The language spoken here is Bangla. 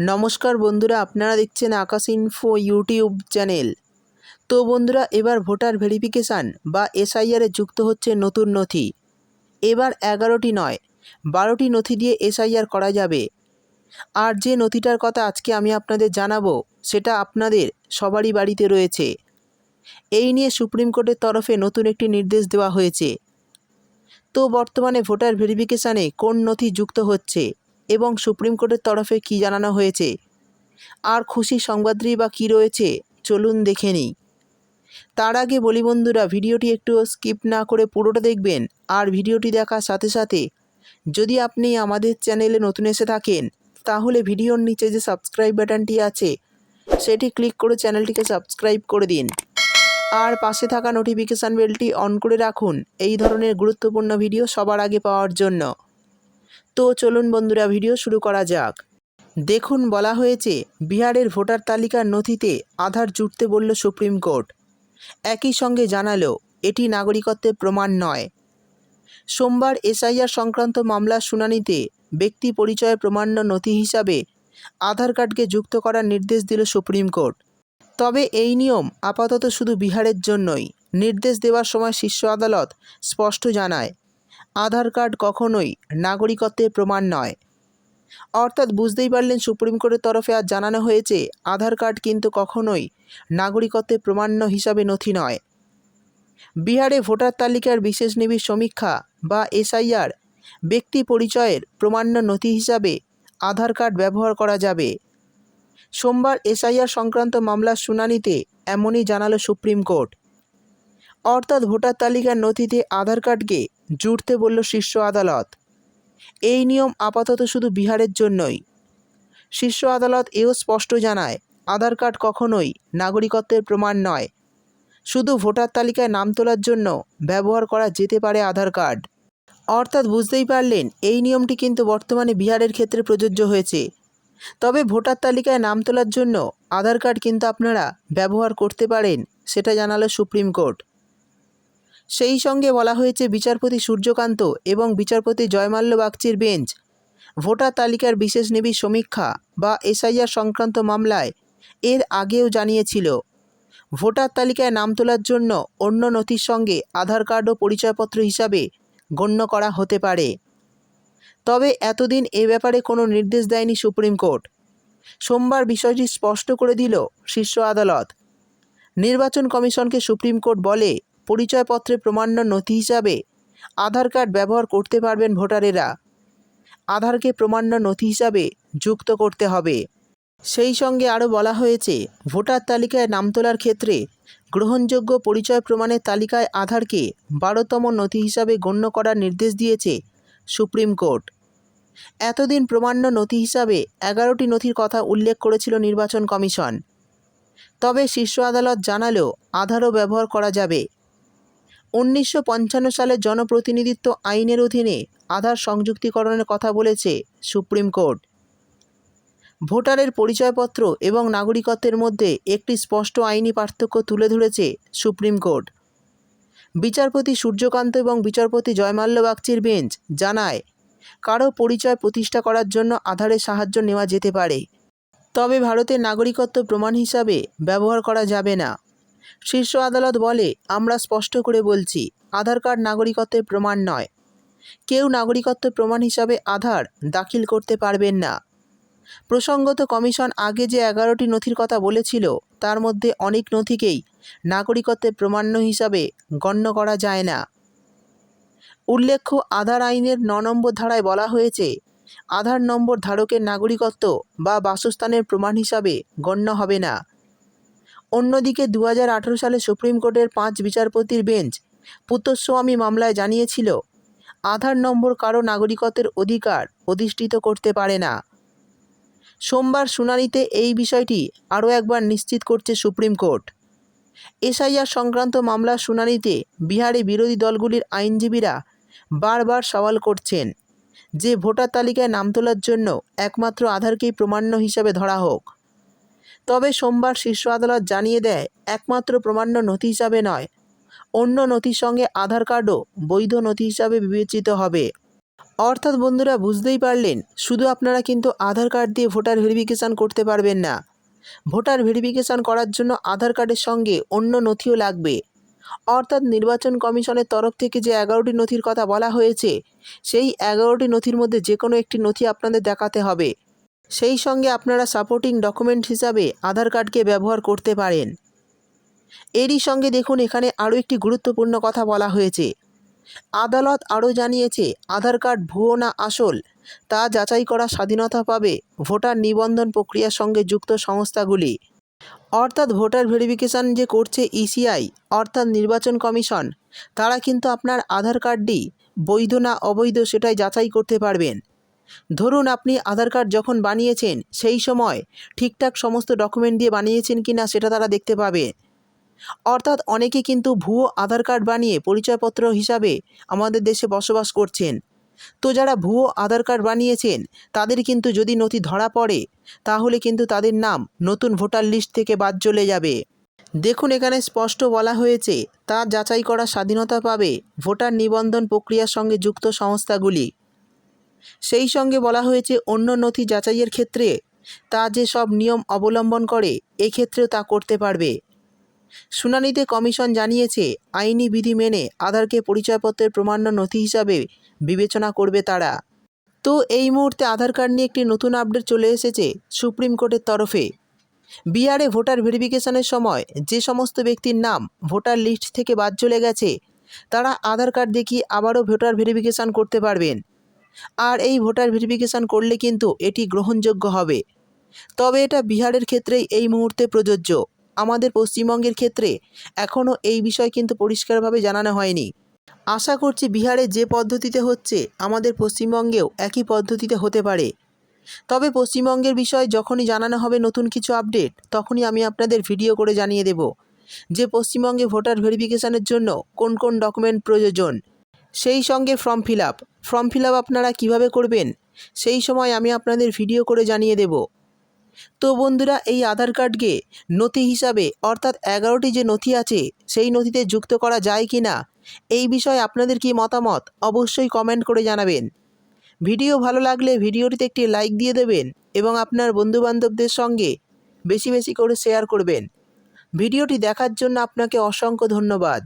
নমস্কার বন্ধুরা, আপনারা দেখছেন আকাশ ইনফো ইউটিউব চ্যানেল তো বন্ধুরা, এবার ভোটার ভেরিফিকেশান বা এসআইআরে যুক্ত হচ্ছে নতুন নথি। এবার এগারোটি নয়, বারোটি নথি দিয়ে এসআইআর করা যাবে। আর যে নথিটার কথা আজকে আমি আপনাদের জানাব, সেটা আপনাদের সবারই বাড়িতে রয়েছে। এই নিয়ে সুপ্রিম কোর্টের তরফে নতুন একটি নির্দেশ দেওয়া হয়েছে। তো বর্তমানে ভোটার ভেরিফিকেশানে কোন নথি যুক্ত হচ্ছে? এবং সুপ্রিম কোর্টের তরফে কী জানানো হয়েছে? আর খুশি সংবাদটি বা কী রয়েছে? চলুন দেখে নিই। তার আগে বলি বন্ধুরা, ভিডিওটি একটু স্কিপ না করে পুরোটা দেখবেন আর ভিডিওটি দেখার সাথে সাথে যদি আপনি আমাদের চ্যানেলে নতুন এসে থাকেন, তাহলে ভিডিওর নিচে যে সাবস্ক্রাইব বাটনটি আছে, সেটি ক্লিক করে চ্যানেলটিকে সাবস্ক্রাইব করে দিন। আর পাশে থাকা নোটিফিকেশান বেলটি অন করে রাখুন। এই ধরনের গুরুত্বপূর্ণ ভিডিও সবার আগে পাওয়ার জন্য। তো চলুন বন্ধুরা, ভিডিও শুরু করা যাক। দেখুন, বলা হয়েছে, বিহারের ভোটার তালিকার নথিতে আধার জুটতে বলল সুপ্রিম কোর্ট। একই সঙ্গে জানালো, এটি নাগরিকত্বের প্রমাণ নয়। সোমবার এসআইআর সংক্রান্ত মামলার শুনানিতে ব্যক্তি পরিচয় প্রমাণ্য নথি হিসাবে আধার কার্ডকে যুক্ত করার নির্দেশ দিল সুপ্রিম কোর্ট। তবে এই নিয়ম আপাতত শুধু বিহারের জন্যই। নির্দেশ দেওয়ার সময় শীর্ষ আদালত স্পষ্ট জানায় আধার কার্ড কখনোই নাগরিকত্বের প্রমাণ নয়। অর্থাৎ বুঝতেই পারলেন সুপ্রিম কোর্টের তরফে আজ জানানো হয়েছে, আধার কার্ড কিন্তু কখনোই নাগরিকত্বের প্রমাণ্য হিসাবে নথি নয়। বিহারে ভোটার তালিকার বিশেষ নিবিড় সমীক্ষা বা এসআইআর ব্যক্তি পরিচয়ের প্রমাণ্য নথি হিসাবে আধার কার্ড ব্যবহার করা যাবে। সোমবার এসআইআর সংক্রান্ত মামলার শুনানিতে এমনই জানালো সুপ্রিম কোর্ট। অর্থাৎ ভোটার তালিকার নথিতে আধার কার্ডকে জুড়তে বলল শীর্ষ আদালত, এই নিয়ম আপাতত শুধু বিহারের জন্যই। শীর্ষ আদালত এও স্পষ্ট জানায়, আধার কার্ড কখনোই নাগরিকত্বের প্রমাণ নয়। শুধু ভোটার তালিকায় নাম তোলার জন্য ব্যবহার করা যেতে পারে আধার কার্ড। অর্থাৎ বুঝতেই পারলেন, এই নিয়মটি কিন্তু বর্তমানে বিহারের ক্ষেত্রে প্রযোজ্য হয়েছে। তবে ভোটার তালিকায় নাম তোলার জন্য আধার কার্ড কিন্তু আপনারা ব্যবহার করতে পারেন, সেটা জানালো সুপ্রিম কোর্ট। সেই সঙ্গে বলা হয়েছে বিচারপতি সূর্যকান্ত এবং বিচারপতি জয়মাল্য বাগচির বেঞ্চ। ভোটার তালিকার বিশেষ নিবিড় সমীক্ষা বা এসআইআর সংক্রান্ত মামলায় এর আগেও জানিয়েছিল। ভোটার তালিকায় নাম তোলার জন্য অন্য নথির সঙ্গে আধার কার্ড ও পরিচয়পত্র হিসাবে গণ্য করা হতে পারে। তবে এতদিন এ ব্যাপারে কোনো নির্দেশ দেয়নি সুপ্রিম কোর্ট। সোমবার বিষয়টি স্পষ্ট করে দিল শীর্ষ আদালত। নির্বাচন কমিশনকে সুপ্রিম কোর্ট বলে পরিচয়পত্রে প্রমাণ্য নথি হিসাবে আধার কার্ড ব্যবহার করতে পারবেন ভোটারেরা। আধারকে প্রমাণ্য নথি হিসাবে যুক্ত করতে হবে। সেই সঙ্গে আরও বলা হয়েছে, ভোটার তালিকায় নাম তোলার ক্ষেত্রে গ্রহণযোগ্য পরিচয় প্রমাণের তালিকায় আধারকে বারোতম নথি হিসাবে গণ্য করার নির্দেশ দিয়েছে সুপ্রিম কোর্ট। এতদিন প্রমাণ্য নথি হিসাবে এগারোটি নথির কথা উল্লেখ করেছিল নির্বাচন কমিশন। তবে শীর্ষ আদালত জানালেও আধারও ব্যবহার করা যাবে। উনিশশো পঞ্চান্ন সালের জনপ্রতিনিধিত্ব আইনের অধীনে আধার সংযুক্তিকরণের কথা বলেছে সুপ্রিম কোর্ট। ভোটারের পরিচয়পত্র এবং নাগরিকত্বের মধ্যে একটি স্পষ্ট আইনি পার্থক্য তুলে ধরেছে সুপ্রিম কোর্ট। বিচারপতি সূর্যকান্ত এবং বিচারপতি জয়মাল্য বাগচির বেঞ্চ জানায় কারও পরিচয় প্রতিষ্ঠা করার জন্য আধারের সাহায্য নেওয়া যেতে পারে, তবে ভারতের নাগরিকত্ব প্রমাণ হিসাবে ব্যবহার করা যাবে না। শীর্ষ আদালত বলে, আমরা স্পষ্ট করে বলছি, আধার কার্ড নাগরিকত্বের প্রমাণ নয়। কেউ নাগরিকত্ব প্রমাণ হিসাবে আধার দাখিল করতে পারবেন না। প্রসঙ্গত কমিশন আগে যে এগারোটি নথির কথা বলেছিল, তার মধ্যে অনেক নথিকেই নাগরিকত্বের প্রমাণ্য হিসাবে গণ্য করা যায় না। উল্লেখ্য, আধার আইনের ন নম্বর ধারায় বলা হয়েছে, আধার নম্বর ধারকের নাগরিকত্ব বা বাসস্থানের প্রমাণ হিসাবে গণ্য হবে না। অন্যদিকে দু হাজার আঠেরো সালে সুপ্রিম কোর্টের পাঁচ বিচারপতির বেঞ্চ পুত্রস্বামী মামলায় জানিয়েছিল, আধার নম্বর কারও নাগরিকত্বের অধিকার অধিষ্ঠিত করতে পারে না। সোমবার শুনানিতে এই বিষয়টি আরও একবার নিশ্চিত করছে সুপ্রিম কোর্ট। এসআইআর সংক্রান্ত মামলার শুনানিতে বিহারে বিরোধী দলগুলির আইনজীবীরা বারবার সওয়াল করছেন যে ভোটার তালিকায় নাম তোলার জন্য একমাত্র আধারকেই প্রমাণ্য হিসাবে ধরা হোক। তবে সোমবার শীর্ষ আদালত জানিয়ে দেয়, একমাত্র প্রমাণ্য নথি হিসাবে নয়। অন্য নথির সঙ্গে আধার কার্ডও বৈধ নথি হিসাবে বিবেচিত হবে। অর্থাৎ বন্ধুরা, বুঝতেই পারলেন, শুধু আপনারা কিন্তু আধার কার্ড দিয়ে ভোটার ভেরিফিকেশান করতে পারবেন না। ভোটার ভেরিফিকেশান করার জন্য আধার কার্ডের সঙ্গে অন্য নথিও লাগবে। অর্থাৎ নির্বাচন কমিশনের তরফ থেকে যে এগারোটি নথির কথা বলা হয়েছে, সেই এগারোটি নথির মধ্যে যে কোনো একটি নথি আপনাদের দেখাতে হবে। সেই সঙ্গে আপনারা সাপোর্টিং ডকুমেন্ট হিসাবে আধার কার্ডকে ব্যবহার করতে পারেন। এরই সঙ্গে দেখুন এখানে আরও একটি গুরুত্বপূর্ণ কথা বলা হয়েছে। আদালত আরও জানিয়েছে, আধার কার্ড ভুয়ো না আসল, তা যাচাই করা স্বাধীনতা পাবে ভোটার নিবন্ধন প্রক্রিয়ার সঙ্গে যুক্ত সংস্থাগুলি। অর্থাৎ ভোটার ভেরিফিকেশান যে করছে ইসিআই অর্থাৎ নির্বাচন কমিশন, তারা কিন্তু আপনার আধার কার্ডটি বৈধ না অবৈধ সেটাই যাচাই করতে পারবেন। ধরুন আপনি আধার কার্ড যখন বানিয়েছেন, সেই সময় ঠিকঠাক সমস্ত ডকুমেন্ট দিয়ে বানিয়েছেন কি না সেটা তারা দেখতে পাবে। অর্থাৎ অনেকে কিন্তু ভুয়ো আধার কার্ড বানিয়ে পরিচয়পত্র হিসাবে আমাদের দেশে বসবাস করছেন। তো যারা ভুয়ো আধার কার্ড বানিয়েছেন, তাদের কিন্তু যদি নথি ধরা পড়ে, তাহলে কিন্তু তাদের নাম নতুন ভোটার লিস্ট থেকে বাদ চলে যাবে। দেখুন এখানে স্পষ্ট বলা হয়েছে, তা যাচাই করার স্বাধীনতা পাবে ভোটার নিবন্ধন প্রক্রিয়ার সঙ্গে যুক্ত সংস্থাগুলি। সেই সঙ্গে বলা হয়েছে অন্য নথি যাচাইয়ের ক্ষেত্রে। তা যে সব নিয়ম অবলম্বন করে এক্ষেত্রেও তা করতে পারবে। শুনানিতে কমিশন জানিয়েছে, আইনি বিধি মেনে আধারকে পরিচয়পত্রের প্রমাণ্য নথি হিসাবে বিবেচনা করবে তারা। তো এই মুহূর্তে আধার কার্ড নিয়ে একটি নতুন আপডেট চলে এসেছে সুপ্রিম কোর্টের তরফে। বিহারে ভোটার ভেরিফিকেশনের সময় যে সমস্ত ব্যক্তির নাম ভোটার লিস্ট থেকে বাদ চলে গেছে, তারা আধার কার্ড দেখিয়ে আবারও ভোটার ভেরিফিকেশান করতে পারবেন। আর এই ভোটার ভেরিফিকেশান করলে কিন্তু এটি গ্রহণযোগ্য হবে। তবে এটা বিহারের ক্ষেত্রেই এই মুহূর্তে প্রযোজ্য। আমাদের পশ্চিমবঙ্গের ক্ষেত্রে এখনও এই বিষয় কিন্তু পরিষ্কারভাবে জানানো হয়নি। আশা করছি বিহারে যে পদ্ধতিতে হচ্ছে, আমাদের পশ্চিমবঙ্গেও একই পদ্ধতিতে হতে পারে। তবে পশ্চিমবঙ্গের বিষয় যখনই জানানো হবে নতুন কিছু আপডেট, তখনই আমি আপনাদের ভিডিও করে জানিয়ে দেব যে পশ্চিমবঙ্গে ভোটার ভেরিফিকেশানের জন্য কোন কোন ডকুমেন্ট প্রয়োজন। সেই সঙ্গে form fill up form fill up আপনারা কীভাবে করবেন? সেই সময় আমি আপনাদের ভিডিও করে জানিয়ে দেব। তো বন্ধুরা, এই আধার কার্ডকে নথি হিসাবে, অর্থাৎ এগারোটি যে নথি আছে, সেই নথিতে যুক্ত করা যায় কি না এই বিষয়ে আপনাদের কি মতামত, অবশ্যই কমেন্ট করে জানাবেন। ভিডিও ভালো লাগলে ভিডিওটিতে একটি লাইক দিয়ে দেবেন এবং আপনার বন্ধুবান্ধবদের সঙ্গে বেশি বেশি করে শেয়ার করবেন। ভিডিওটি দেখার জন্য আপনাকে অসংখ্য ধন্যবাদ।